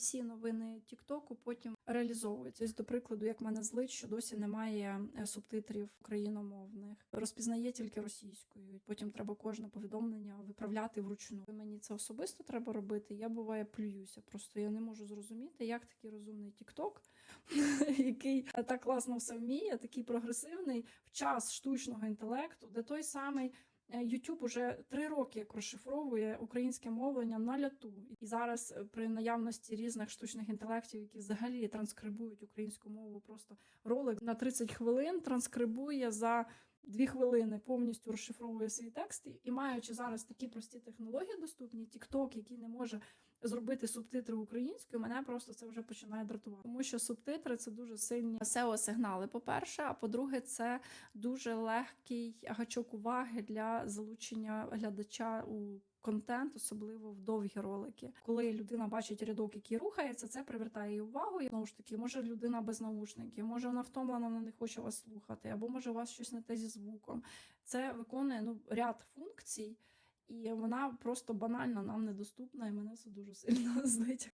всі новини Тіктоку потім реалізовуються. Ось, до прикладу, як мене злить, що досі немає е, субтитрів україномовних, розпізнає тільки російською. Потім треба кожне повідомлення виправляти вручну. Мені це особисто треба робити. Я буває плююся. Просто я не можу зрозуміти, як такий розумний Тікток, який так класно все вміє, такий прогресивний в час штучного інтелекту, де той самий. YouTube уже три роки як розшифровує українське мовлення на ляту. І зараз е, при наявності різних штучних інтелектів, які взагалі транскрибують українську мову, просто ролик на 30 хвилин транскрибує за дві хвилини, повністю розшифровує свій текст. І- маючи зараз такі прості технології доступні, TikTok, який не може зробити субтитри українською, мене просто це вже починає дратувати. Тому що субтитри це дуже сильні SEO-сигнали, по-перше, а по-друге, це дуже легкий гачок уваги для залучення глядача у контент, особливо в довгі ролики. Коли людина бачить рядок, який рухається, це привертає її увагу. І знову ж таки, може людина без наушників, може вона втомлена, вона не хоче вас слухати, або може у вас щось не те зі звуком. Це виконує ну ряд функцій. І вона просто банально нам недоступна, і мене це дуже сильно злить.